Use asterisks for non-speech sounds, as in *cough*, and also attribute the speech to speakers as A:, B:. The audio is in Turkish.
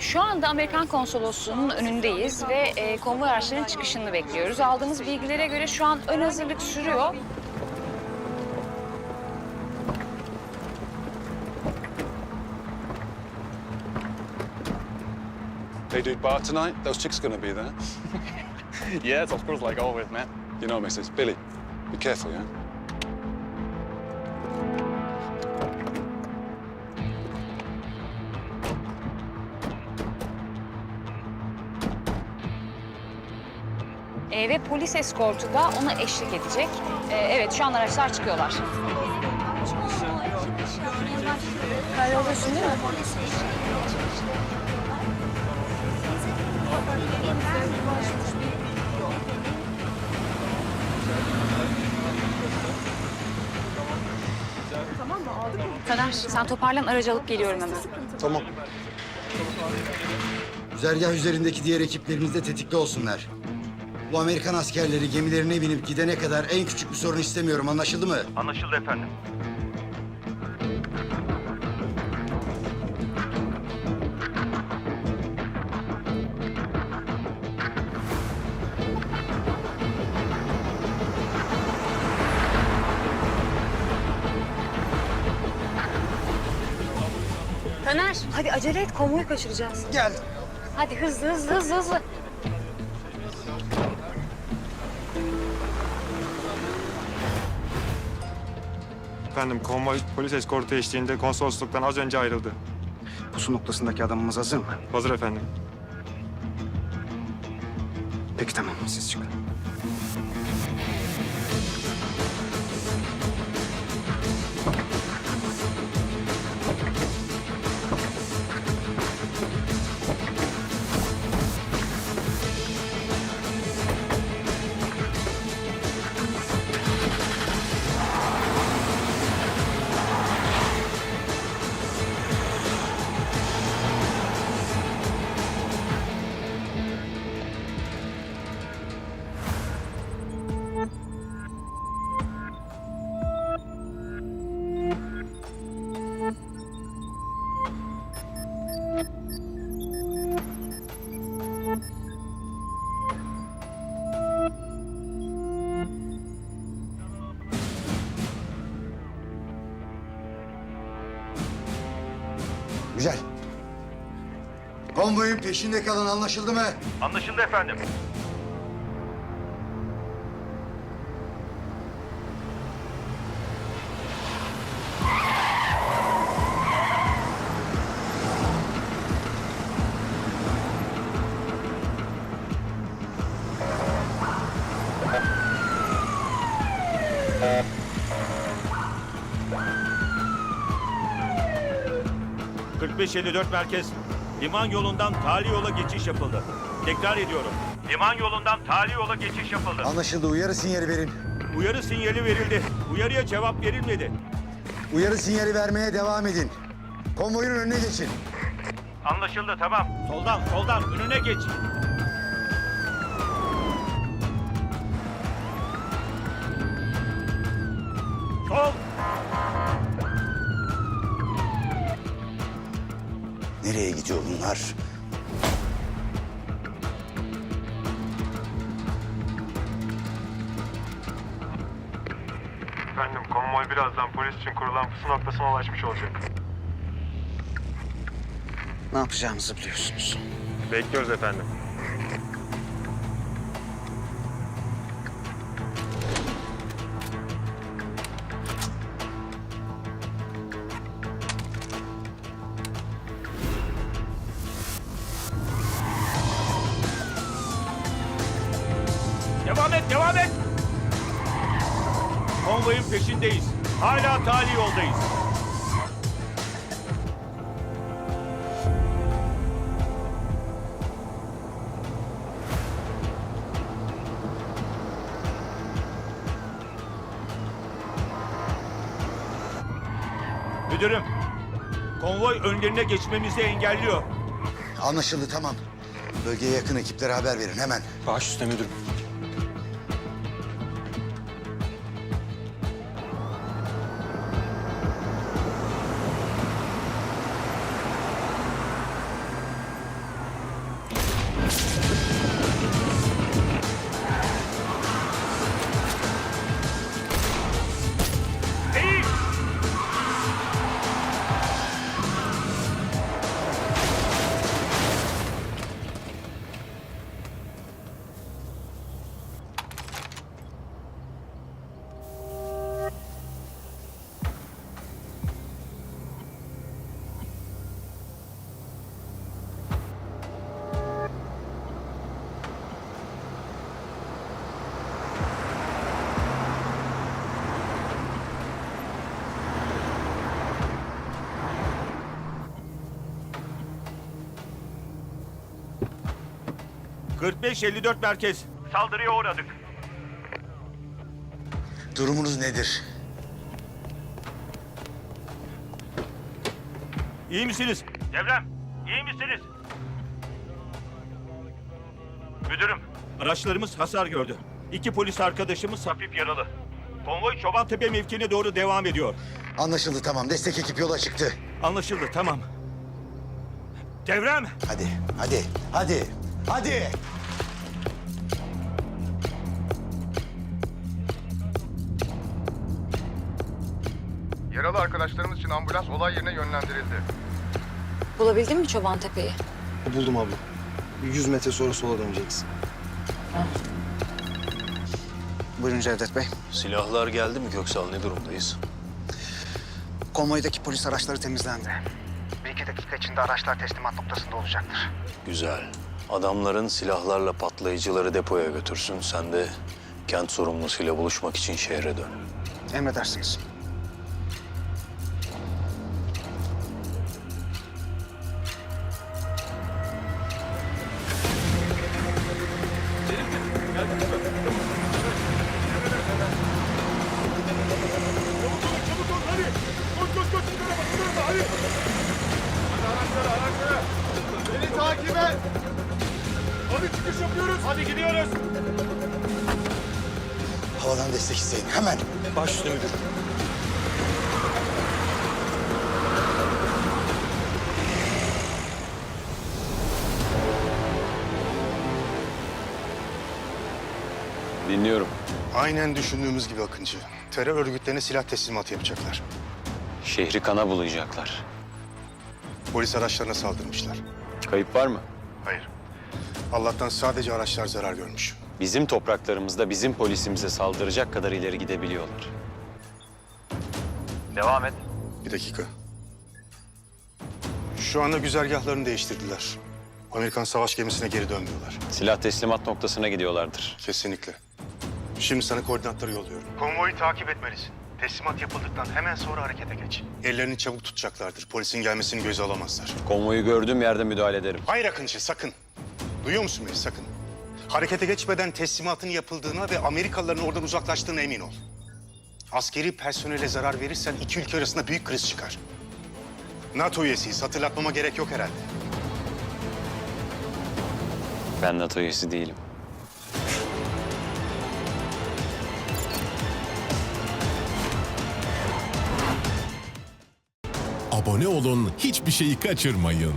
A: Şu anda Amerikan konsolosluğunun önündeyiz ve e, konvoy araçlarının çıkışını bekliyoruz. Aldığımız bilgilere göre şu an ön hazırlık sürüyor.
B: They do bar tonight. Those chicks to be there. *laughs*
C: Yes, of course, like always, man.
B: You know, Mrs. Billy, be careful, yeah?
A: E, ve polis eskortu da ona eşlik edecek. E, evet şu an araçlar çıkıyorlar. Taner sen toparlan aracı alıp geliyorum hemen.
D: Tamam. Güzergah üzerindeki diğer ekiplerimiz de tetikte olsunlar. Bu Amerikan askerleri gemilerine binip gidene kadar en küçük bir sorun istemiyorum. Anlaşıldı mı?
E: Anlaşıldı efendim.
A: Taner hadi acele et konvoyu kaçıracağız.
D: Gel.
A: Hadi hızlı hızlı hızlı hızlı.
F: Efendim konvoy polis eskortu eşliğinde konsolosluktan az önce ayrıldı.
D: Pusu noktasındaki adamımız hazır mı?
F: Hazır efendim.
D: Peki tamam siz çıkın. Konvoyun peşinde kalan anlaşıldı mı?
E: Anlaşıldı efendim. ...45-54 merkez. Liman yolundan tali yola geçiş yapıldı. Tekrar ediyorum. Liman yolundan tali yola geçiş yapıldı.
D: Anlaşıldı. Uyarı sinyali verin.
E: Uyarı sinyali verildi. Uyarıya cevap verilmedi.
D: Uyarı sinyali vermeye devam edin. Konvoyun önüne geçin.
E: Anlaşıldı tamam. Soldan soldan önüne geç.
D: Nereye gidiyor bunlar?
F: Efendim konvoy birazdan polis için kurulan pusu noktasına ulaşmış olacak.
D: Ne yapacağımızı biliyorsunuz.
F: Bekliyoruz efendim.
E: Devam et. Konvoyun peşindeyiz. Hala tali yoldayız. Müdürüm, konvoy önlerine geçmemizi engelliyor.
D: Anlaşıldı tamam. Bölgeye yakın ekiplere haber verin hemen.
F: Baş üstüne müdürüm.
E: 45-54 merkez. Saldırıya uğradık.
D: Durumunuz nedir?
E: İyi misiniz? Devrem, iyi misiniz? Müdürüm. Araçlarımız hasar gördü. İki polis arkadaşımız hafif yaralı. Konvoy Çobantepe mevkine doğru devam ediyor.
D: Anlaşıldı tamam. Destek ekip yola çıktı.
E: Anlaşıldı, tamam. Devrem,
D: Hadi, hadi, hadi, hadi.
G: Yaralı arkadaşlarımız için ambulans olay yerine yönlendirildi.
A: Bulabildin mi Çoban Tepe'yi?
H: Buldum abla. 100 metre sonra sola döneceksin.
I: Buyurun Cevdet Bey.
J: Silahlar geldi mi Köksal ne durumdayız?
I: Konvoydaki polis araçları temizlendi. Bir iki dakika içinde araçlar teslimat noktasında olacaktır.
J: Güzel. Adamların silahlarla patlayıcıları depoya götürsün. Sen de kent sorumlusuyla buluşmak için şehre dön.
I: Emredersiniz.
D: Havadan destek isteyin hemen.
H: Baş üstüne müdür.
J: Dinliyorum.
G: Aynen düşündüğümüz gibi Akıncı. Terör örgütlerine silah teslimatı yapacaklar.
J: Şehri kana bulayacaklar.
G: Polis araçlarına saldırmışlar.
J: Kayıp var mı?
G: Hayır. Allah'tan sadece araçlar zarar görmüş.
J: Bizim topraklarımızda bizim polisimize saldıracak kadar ileri gidebiliyorlar.
E: devam et.
G: Bir dakika. Şu anda güzergahlarını değiştirdiler. Amerikan savaş gemisine geri dönmüyorlar.
J: Silah teslimat noktasına gidiyorlardır.
G: Kesinlikle. Şimdi sana koordinatları yolluyorum. Konvoyu takip etmelisin. Teslimat yapıldıktan hemen sonra harekete geç. Ellerini çabuk tutacaklardır. Polisin gelmesini göze alamazlar.
J: Konvoyu gördüğüm yerde müdahale ederim.
G: Hayır Akıncı sakın. Duyuyor musun beni sakın. Harekete geçmeden teslimatın yapıldığına ve Amerikalıların oradan uzaklaştığına emin ol. Askeri personele zarar verirsen iki ülke arasında büyük kriz çıkar. NATO üyesiyiz. Hatırlatmama gerek yok herhalde.
J: Ben NATO üyesi değilim.
K: Abone olun, hiçbir şeyi kaçırmayın.